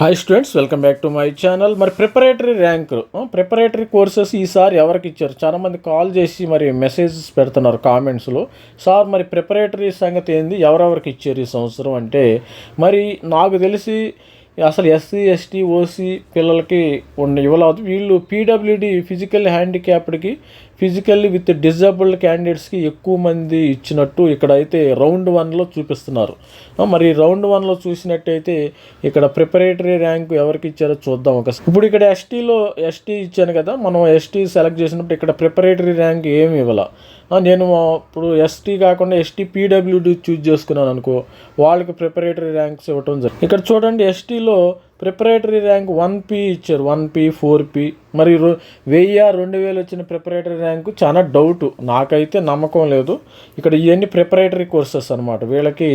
Hi students welcome back to my channel మరి preparatory rank preparatory courses ఈసారి ఎవరికి ఇచ్చారు? చాలామంది కాల్ చేసి మరి మెసేజెస్ పెడుతున్నారు కామెంట్స్లో సార్ మరి ప్రిపరేటరీ సంగతి ఏంది? ఎవరెవరికి ఇచ్చారు ఈ సంవత్సరం అంటే మరి నాకు తెలిసి అసలు ఎస్సీ ఎస్టీ ఓసీ పిల్లలకి ఉన్న ఇవ్వలేదు వీళ్ళు పీడబ్ల్యూడి ఫిజికల్ హ్యాండిక్యాప్డ్కి ఫిజికల్లీ విత్ డిజేబుల్డ్ క్యాండిడేట్స్కి ఎక్కువ మంది ఇచ్చినట్టు ఇక్కడ అయితే రౌండ్ వన్లో చూపిస్తున్నారు. మరి రౌండ్ వన్లో చూసినట్టయితే ఇక్కడ ప్రిపరేటరీ ర్యాంక్ ఎవరికి ఇచ్చారో చూద్దాం ఒక ఇప్పుడు ఇక్కడ ఎస్టీలో ఎస్టీ ఇచ్చాను కదా మనం ఎస్టీ సెలెక్ట్ చేసినప్పుడు ఇక్కడ ప్రిపరేటరీ ర్యాంక్ ఏమి ఇవ్వాల. నేను ఇప్పుడు ఎస్టీ కాకుండా ఎస్టీ పీడబ్ల్యూడి చూజ్ చేసుకున్నాను అనుకో వాళ్ళకి ప్రిపరేటరీ ర్యాంక్స్ ఇవ్వటం జరిగింది ఇక్కడ చూడండి ఎస్టీలో ప్రిపరేటరీ ర్యాంక్ వన్ పీ ఇచ్చారు. One P four P. మరి వెయ్యి రెండు వేలు వచ్చిన ప్రిపరేటరీ ర్యాంకు చాలా డౌట్. నాకైతే నమ్మకం లేదు. ఇక్కడ ఇవన్నీ ప్రిపరేటరీ కోర్సెస్ అనమాట వీళ్ళకి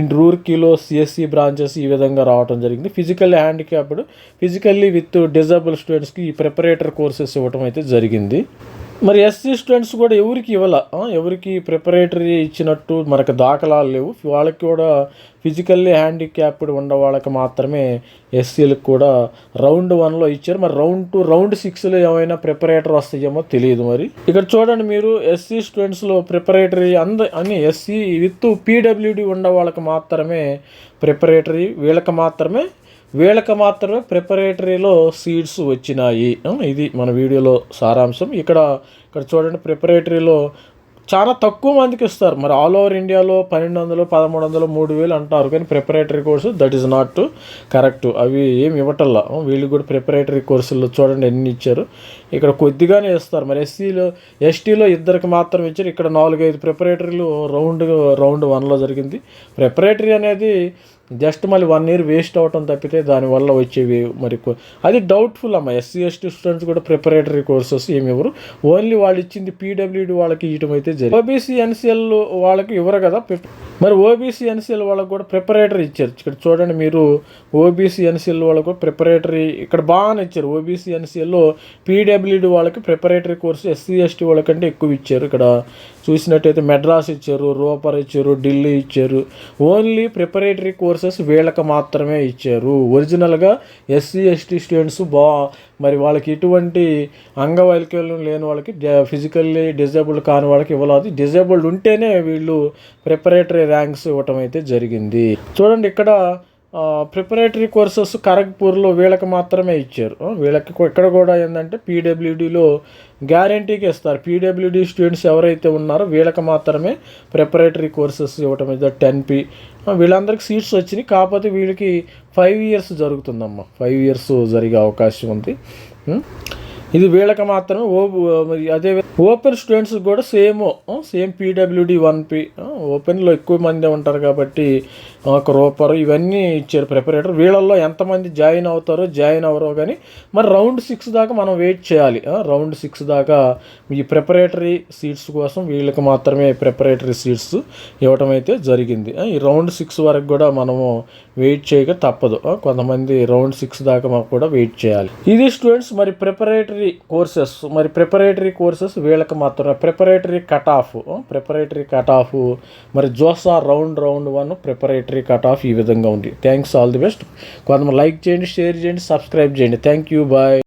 ఇన్ రూర్కీలో సిఎస్సి బ్రాంచెస్ ఈ విధంగా రావడం జరిగింది. Physical handicapped physically with disable స్టూడెంట్స్కి ఈ ప్రిపరేటరీ కోర్సెస్ ఇవ్వటం అయితే జరిగింది. మరి ఎస్సీ స్టూడెంట్స్ కూడా ఎవరికి ఇవ్వాల? ఎవరికి ప్రిపరేటరీ ఇచ్చినట్టు మనకు దాఖలాలు లేవు. వాళ్ళకి కూడా ఫిజికల్లీ హ్యాండిక్యాప్డ్ ఉన్న వాళ్ళకి మాత్రమే ఎస్సీలకు కూడా రౌండ్ వన్లో ఇచ్చారు. మరి రౌండ్ టూ రౌండ్ సిక్స్లో ఏమైనా ప్రిపరేటర్ వస్తాయేమో తెలియదు మరి. ఇక్కడ చూడండి మీరు ఎస్సీ స్టూడెంట్స్లో ప్రిపరేటరీ అంద అని ఎస్సీ విత్ పీడబ్ల్యూడి ఉన్న వాళ్ళకి మాత్రమే ప్రిపరేటరీ వీళ్ళకి మాత్రమే వీళ్ళకి మాత్రమే ప్రిపరేటరీలో సీట్స్ వచ్చినాయి. ఇది మన వీడియోలో సారాంశం. ఇక్కడ ఇక్కడ చూడండి ప్రిపరేటరీలో చాలా తక్కువ మందికి ఇస్తారు. మరి ఆల్ ఓవర్ ఇండియాలో పన్నెండు వందలు పదమూడు వందలు మూడు వేలు అంటారు. కానీ preparatory course that is not correct. అవి ఏమి ఇవ్వటల్లా? వీళ్ళు కూడా ప్రిపరేటరీ కోర్సుల్లో చూడండి ఎన్ని ఇచ్చారు. ఇక్కడ కొద్దిగానే ఇస్తారు. మరి ఎస్సీలో ఎస్టీలో ఇద్దరికి మాత్రం ఇచ్చారు. ఇక్కడ నాలుగైదు ప్రిపరేటరీలు రౌండ్ రౌండ్ వన్లో జరిగింది. ప్రిపరేటరీ అనేది జస్ట్ మళ్ళీ వన్ ఇయర్ వేస్ట్ అవటం తప్పితే దానివల్ల వచ్చేవి మరి అది డౌట్ఫుల్ అమ్మ. ఎస్సీ ఎస్టీ స్టూడెంట్స్ కూడా ప్రిపరేటరీ కోర్సెస్ ఏమి ఇవ్వరు. ఓన్లీ వాళ్ళు ఇచ్చింది పీడబ్ల్యూడి వాళ్ళకి ఇవ్వటం అయితే జరిగింది. ఓబీసీ ఎన్సీఎల్ వాళ్ళకి ఇవ్వరు కదా. మరి ఓబీసీ ఎన్సీఎల్ వాళ్ళకు కూడా ప్రిపరేటరీ ఇచ్చారు. ఇక్కడ చూడండి మీరు ఓబీసీ ఎన్సీఎల్ వాళ్ళకు కూడా ప్రిపరేటరీ ఇక్కడ బాగానే ఇచ్చారు. ఓబీసీ ఎన్సీఎల్లో పీడబ్ల్యూడి వాళ్ళకి ప్రిపరేటరీ కోర్సు ఎస్సీ ఎస్టీ వాళ్ళకంటే ఎక్కువ ఇచ్చారు. ఇక్కడ చూసినట్టయితే మెడ్రాస్ ఇచ్చారు రూపర్ ఇచ్చారు ఢిల్లీ ఇచ్చారు. ఓన్లీ ప్రిపరేటరీ కోర్సెస్ వీళ్ళకి మాత్రమే ఇచ్చారు. ఒరిజినల్గా ఎస్సీ ఎస్టీ స్టూడెంట్స్ బా మరి వాళ్ళకి ఎటువంటి అంగవైకల్యం లేని వాళ్ళకి ఫిజికల్లీ డిజేబుల్డ్ కాని వాళ్ళకి ఇవ్వలేదు. డిజేబుల్డ్ ఉంటేనే వీళ్ళు ప్రిపరేటరీ ర్యాంక్స్ ఇవ్వటం అయితే జరిగింది. చూడండి ఇక్కడ ప్రిపరేటరీ కోర్సెస్ ఖరగ్పూర్లో వీళ్ళకి మాత్రమే ఇచ్చారు. వీళ్ళకి ఇక్కడ కూడా ఏంటంటే పీడబ్ల్యూడీలో గ్యారంటీకి ఇస్తారు. పీడబ్ల్యూడీ స్టూడెంట్స్ ఎవరైతే ఉన్నారో వీళ్ళకి మాత్రమే ప్రిపరేటరీ కోర్సెస్ ఇవ్వటం అయితే టెన్ వీళ్ళందరికి వీళ్ళందరికీ సీట్స్ వచ్చినాయి. కాకపోతే వీళ్ళకి ఫైవ్ ఇయర్స్ జరుగుతుందమ్మా. ఫైవ్ ఇయర్స్ జరిగే అవకాశం ఉంది. ఇది వీళ్ళకి మాత్రమే ఓ అదే ఓపెన్ స్టూడెంట్స్ కూడా same same PWD one P ఓపెన్లో ఎక్కువ మంది ఉంటారు కాబట్టి క్రోపర్ ఇవన్నీ ఇచ్చారు ప్రిపరేటర్ వీళ్ళల్లో ఎంతమంది జాయిన్ అవుతారో జాయిన్ అవరో కానీ మరి రౌండ్ సిక్స్ దాకా మనం వెయిట్ చేయాలి. రౌండ్ సిక్స్ దాకా ఈ ప్రిపరేటరీ సీట్స్ కోసం వీళ్ళకి మాత్రమే ప్రిపరేటరీ సీట్స్ ఇవ్వటం అయితే జరిగింది. ఈ రౌండ్ సిక్స్ వరకు కూడా మనము వెయిట్ చేయక తప్పదు. కొంతమంది రౌండ్ సిక్స్ దాకా మాకు కూడా వెయిట్ చేయాలి. ఇది స్టూడెంట్స్ మరి ప్రిపరేటరీ ప్రిపరేటరీ కోర్సెస్ మరి ప్రిపరేటరీ కోర్సెస్ వీళ్ళకి మాత్రమే. Preparatory cut off preparatory cut off మరి JoSAA round round one preparatory cut off ఈ విధంగా ఉంది. Thanks all the best. కొంతమంది లైక్ చేయండి షేర్ చేయండి సబ్స్క్రైబ్ చేయండి. Thank you bye.